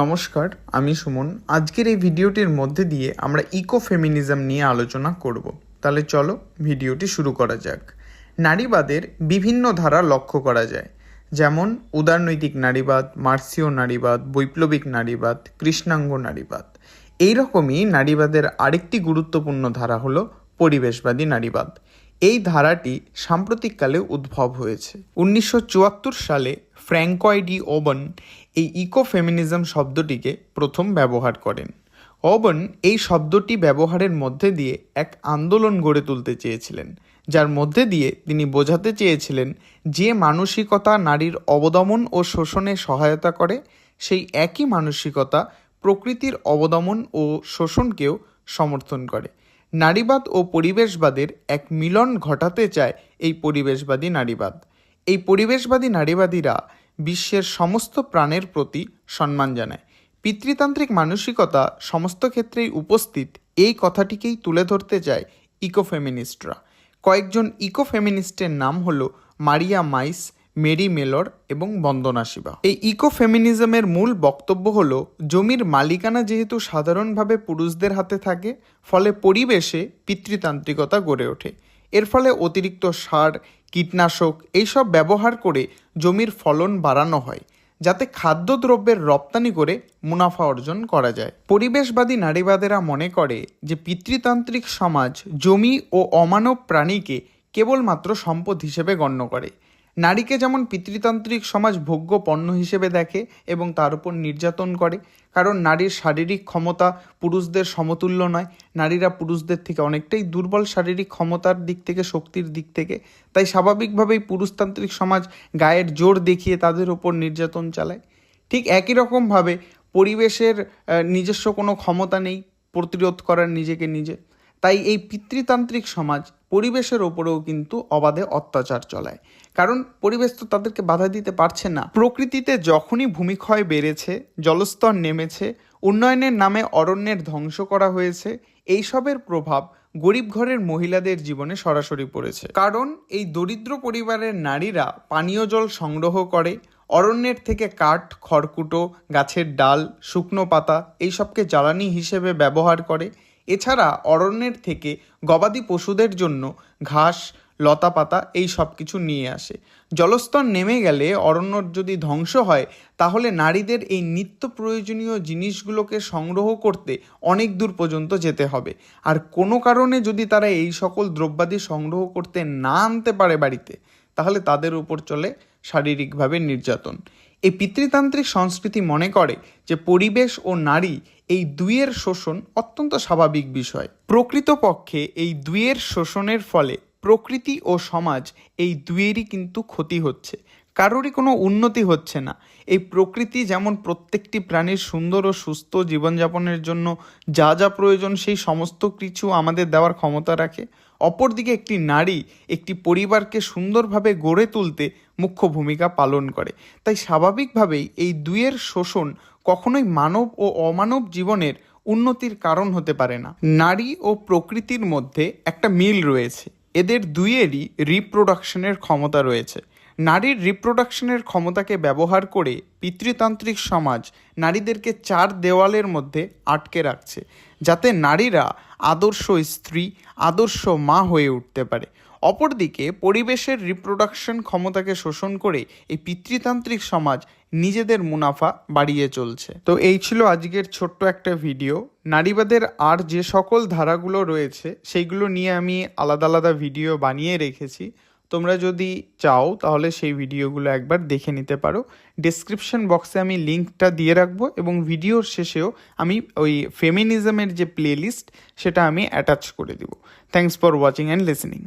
নমস্কার, আমি সুমন। আজকের এই ভিডিওটির মধ্যে দিয়ে আমরা ইকো ফেমিনিজম নিয়ে আলোচনা করব। তাহলে চলো ভিডিওটি শুরু করা যাক। নারীবাদের বিভিন্ন ধারা লক্ষ্য করা যায়। যেমন, উদারনৈতিক নারীবাদ মার্সীয় নারীবাদ, বৈপ্লবিক নারীবাদ, কৃষ্ণাঙ্গ নারীবাদ। এই রকমই নারীবাদের আরেকটি গুরুত্বপূর্ণ ধারা হলো পরিবেশবাদী নারীবাদ। এই ধারাটি সাম্প্রতিককালে উদ্ভব হয়েছে। উনিশশো চুয়াত্তর সালে ফ্র্যাঙ্কয়েডি ওবন এই ইকো ফেমিনিজম শব্দটিকে প্রথম ব্যবহার করেন। অবন এই শব্দটি ব্যবহারের মধ্যে দিয়ে এক আন্দোলন গড়ে তুলতে চেয়েছিলেন, যার মধ্যে দিয়ে তিনি বোঝাতে চেয়েছিলেন যে মানসিকতা নারীর অবদমন ও শোষণে সহায়তা করে, সেই একই মানসিকতা প্রকৃতির অবদমন ও শোষণকেও সমর্থন করে। নারীবাদ ও পরিবেশবাদের এক মিলন ঘটাতে চায় এই পরিবেশবাদী নারীবাদ। এই পরিবেশবাদী নারীবাদীরা বিশ্বের সমস্ত প্রাণের প্রতি সম্মান জানায়। পিতৃতান্ত্রিক মানসিকতা সমস্ত ক্ষেত্রেই উপস্থিত, এই কথাটিকেই তুলে ধরতে চায় ইকোফেমিনিস্টরা। কয়েকজন ইকোফেমিনিস্টের নাম হলো মারিয়া মাইস, মেরি মেলর এবং বন্দনা শিবা। এই ইকোফেমিনিজমের মূল বক্তব্য হল, জমির মালিকানা যেহেতু সাধারণভাবে পুরুষদের হাতে থাকে, ফলে পরিবেশে পিতৃতান্ত্রিকতা গড়ে ওঠে। এর ফলে অতিরিক্ত সার কীটনাশক এইসব ব্যবহার করে জমির ফলন বাড়ানো হয়, যাতে খাদ্যদ্রব্যের রপ্তানি করে মুনাফা অর্জন করা যায়। পরিবেশবাদী নারীবাদেরা মনে করে যে পিতৃতান্ত্রিক সমাজ জমি ও অমানব প্রাণীকে কেবলমাত্র সম্পদ হিসেবে গণ্য করে। নারীকে যেমন পিতৃতান্ত্রিক সমাজ ভোগ্য পণ্য হিসেবে দেখে এবং তার উপর নির্যাতন করে, কারণ নারীর শারীরিক ক্ষমতা পুরুষদের সমতুল্য নয়, নারীরা পুরুষদের থেকে অনেকটাই দুর্বল শারীরিক ক্ষমতার দিক থেকে, শক্তির দিক থেকে। তাই স্বাভাবিকভাবেই পুরুষতান্ত্রিক সমাজ গায়ের জোর দেখিয়ে তাদের ওপর নির্যাতন চালায়। ঠিক একই রকমভাবে পরিবেশের নিজস্ব কোনো ক্ষমতা নেই, প্রতিরোধ করার নিজেকে নিজে। তাই এই পিতৃতান্ত্রিক সমাজ পরিবেশের ওপরেও কিন্তু অবাধে অত্যাচার চলায়। কারণ পরিবেশ তো তাদেরকে বাধা দিতে পারছে না। প্রকৃতিতে যখনই ভূমিক্ষয় বেড়েছে, জলস্তর নেমেছে, উন্নয়নের নামে অরণ্যের ধ্বংস করা হয়েছে, এইসবের প্রভাব গরিব ঘরের মহিলাদের জীবনে সরাসরি পড়েছে। কারণ এই দরিদ্র পরিবারের নারীরা পানীয় জল সংগ্রহ করে, অরণ্যের থেকে কাঠ, খড়কুটো, গাছের ডাল, শুকনো পাতা, এইসবকে জ্বালানি হিসেবে ব্যবহার করে এছাড়া অরণ্যের থেকে গবাদি পশুদের জন্য ঘাস লতা পাতা এই সব কিছু নিয়ে আসে। জলস্তর নেমে গেলে অরণ্য যদি ধ্বংস হয়, তাহলে নারীদের এই নিত্য প্রয়োজনীয় জিনিসগুলোকে সংগ্রহ করতে অনেক দূর পর্যন্ত যেতে হবে। আর কোনো কারণে যদি তারা এই সকল দ্রব্যাদি সংগ্রহ করতে না আনতে পারে বাড়িতে, তাহলে তাদের উপর চলে শারীরিকভাবে নির্যাতন। এই পিতৃতান্ত্রিক সংস্কৃতি মনে করে যে পরিবেশ ও নারী এই দুইয়ের শোষণ অত্যন্ত স্বাভাবিক বিষয়। প্রকৃতপক্ষে এই দুইয়ের শোষণের ফলে প্রকৃতি ও সমাজ এই দুইয়েরই কিন্তু ক্ষতি হচ্ছে। কারোরই কোনো উন্নতি হচ্ছে না। এই প্রকৃতি যেমন প্রত্যেকটি প্রাণীর সুন্দর ও সুস্থ জীবনযাপনের জন্য যা যা প্রয়োজন সেই সমস্ত কিছু আমাদের দেওয়ার ক্ষমতা রাখে। অপরদিকে একটি নারী একটি পরিবারকে সুন্দরভাবে গড়ে তুলতে মুখ্য ভূমিকা পালন করে। তাই স্বাভাবিকভাবেই এই দুইয়ের শোষণ কখনোই মানব ও অমানব জীবনের উন্নতির কারণ হতে পারে না। নারী ও প্রকৃতির মধ্যে একটা মিল রয়েছে। এদের দুইয়েরই রিপ্রোডাকশনের ক্ষমতা রয়েছে। নারীর রিপ্রোডাকশনের ক্ষমতাকে ব্যবহার করে পিতৃতান্ত্রিক সমাজ নারীদেরকে চার দেওয়ালের মধ্যে আটকে রাখছে, যাতে নারীরা আদর্শ স্ত্রী, আদর্শ মা হয়ে উঠতে পারে। অপরদিকে পরিবেশের রিপ্রোডাকশন ক্ষমতাকে শোষণ করে এই পিতৃতান্ত্রিক সমাজ নিজেদের মুনাফা বাড়িয়ে চলছে। তো এই ছিল আজকের ছোট্ট একটা ভিডিও নারীবাদের আর যে সকল ধারাগুলো রয়েছে, সেইগুলো নিয়ে আমি আলাদা আলাদা ভিডিও বানিয়ে রেখেছি। তোমরা যদি চাও, তাহলে সেই ভিডিওগুলো একবার দেখে নিতে পারো। ডেসক্রিপশন বক্সে আমি লিঙ্কটা দিয়ে রাখব এবং ভিডিওর শেষেও আমি ওই ফেমিনিজমের যে প্লেলিস্ট সেটা আমি অ্যাটাচ করে দিব। Thanks for watching and listening